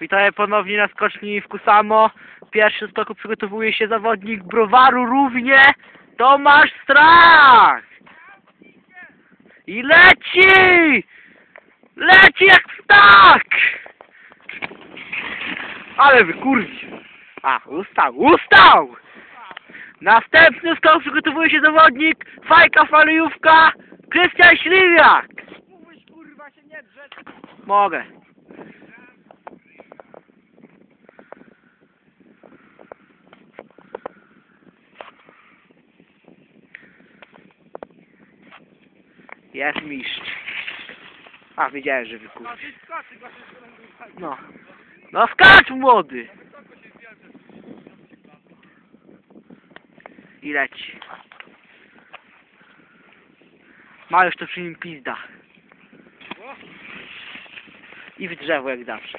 Witamy ponownie na skoczni w Kusamo. Pierwszy skoku przygotowuje się zawodnik browaru równie Tomasz Strach. I leci! Leci jak ptak! Ale wykurwi. A, ustał, ustał! Następny skok przygotowuje się zawodnik Fajka Falejówka Krystian Śliwiak. Mówisz kurwa się nie drzeć. Mogę. Jest mistrz. A, wiedziałem, że zrąbuje. No. No skacz młody! I leci. Ma już to przy nim pizda. I w drzewo jak zawsze.